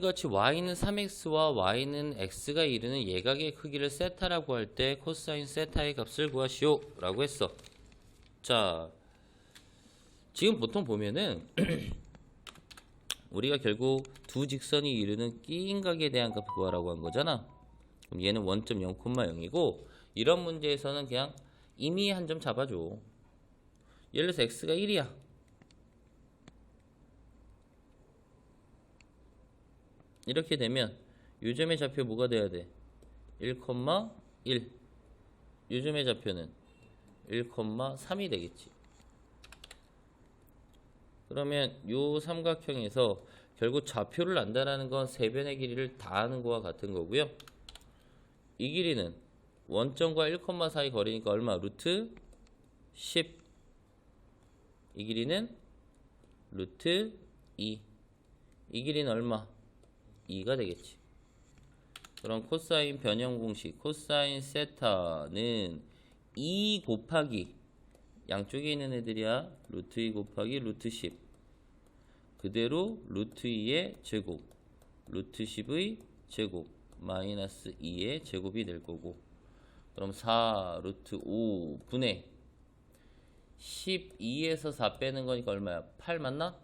같이 y는 3x와 y는 x가 이루는 예각의 크기를 세타라고 할 때 코사인 세타의 값을 구하시오 라고 했어. 자 지금 보통 보면은 우리가 결국 두 직선이 이루는 끼인각에 대한 값을 구하라고 한 거잖아. 그럼 얘는 원점 0,0이고 이런 문제에서는 그냥 이미 한 점 잡아줘. 예를 들어서 x가 1이야 이렇게 되면 요점의 좌표 뭐가 돼야 돼? 1,1 요점의 좌표는 1,3이 되겠지 그러면 요 삼각형에서 결국 좌표를 안다라는 건 세 변의 길이를 다 하는 거와 같은 거고요 이 길이는 원점과 1,4 사이 거리니까 얼마? 루트 10 이 길이는 루트 2. 이 길이는 얼마? 2가 되겠지. 그럼 코사인 변형 공식 코사인 세타는 2 곱하기 양쪽에 있는 애들이야. 루트 2 곱하기 루트 10. 그대로 루트 2의 제곱, 루트 10의 제곱, 마이너스 2의 제곱이 될 거고. 그럼 4 루트 5 분의 12에서 4 빼는 거니까 얼마야? 8 맞나?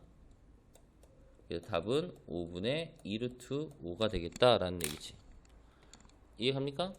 그래서 답은 5분의 2루트 5가 되겠다라는 얘기지. 이해갑니까?